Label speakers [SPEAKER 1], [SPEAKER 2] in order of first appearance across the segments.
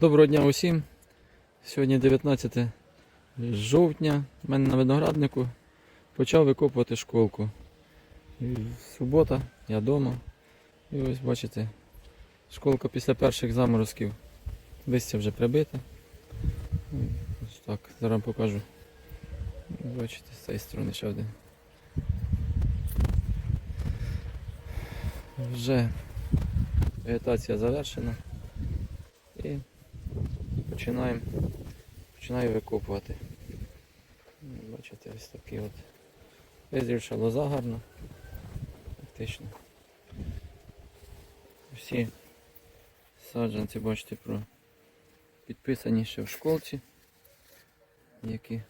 [SPEAKER 1] Доброго дня усім. Сьогодні 19 жовтня. У мене на винограднику почав викопувати школку. І субота, я вдома. І ось бачите, школка після перших заморозків. Листя вже прибите. Ось так, зараз покажу. Бачите, з цієї сторони ще один. Вже вегетація завершена. І починаємо починаю викопувати. Бачите, ось такий от. Визрівша лоза. Фактично. Всі саджанці, бачите, про підписані ще в школці, які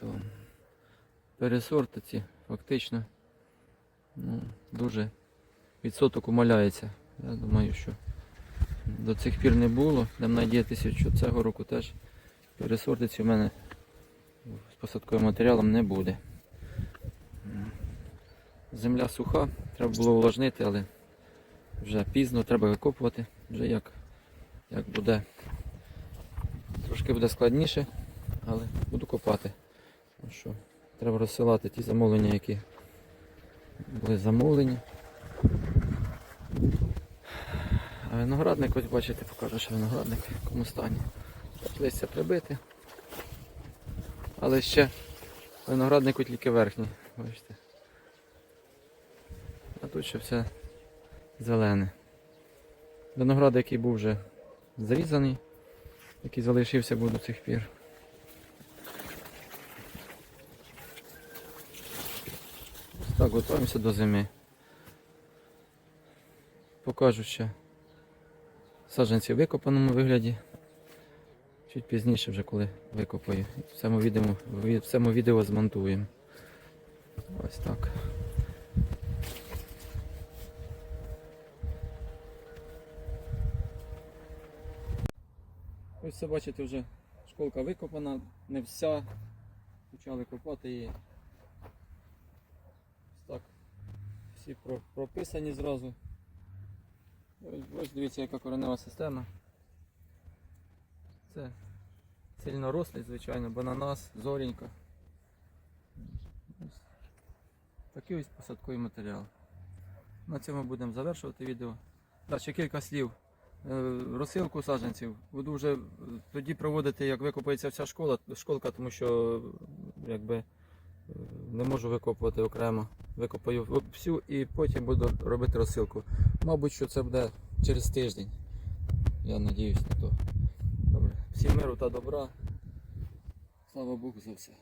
[SPEAKER 1] то пересорти ці фактично ну, дуже відсоток умаляється. Я думаю, що до цих пір не було. Будемо надіятися, що цього року теж пересортиці в мене з посадковим матеріалом не буде. Земля суха, треба було увлажнити, але вже пізно, треба викопувати, вже як, як буде. Трошки буде складніше, але буду копати. Що треба розсилати ті замовлення, які були замовлені. А виноградник, ось бачите, покажу, що виноградник в якому стані. Листя прибити. Але ще винограднику тільки верхній, бачите. А тут ще все зелене. Виноград, який був вже зрізаний, який залишився був до цих пір. Так, готуємося до зими. Покажу ще саджанці в викопаному вигляді. Чуть пізніше вже коли викопаю. В цьому відео, в відео змонтуємо. Ось так. Ось це бачите вже школка викопана, не вся. Почали копати її. Ось так. Всі прописані зразу. Ось, дивіться, яка коренева система. Це сильнорослий, звичайно, бананас, зорінька. Ось Такий ось посадковий матеріал. На цьому будемо завершувати відео. Так, ще кілька слів. Е, Розсилку саджанців буду вже е, тоді проводити, як викопається вся школа, школка, тому що якби е, не можу викопувати окремо. Викопаю всю і потім буду робити розсилку. Мабуть, що це буде через тиждень. Я надіюсь на то. Добре. Всім миру та добра. Слава Богу за все.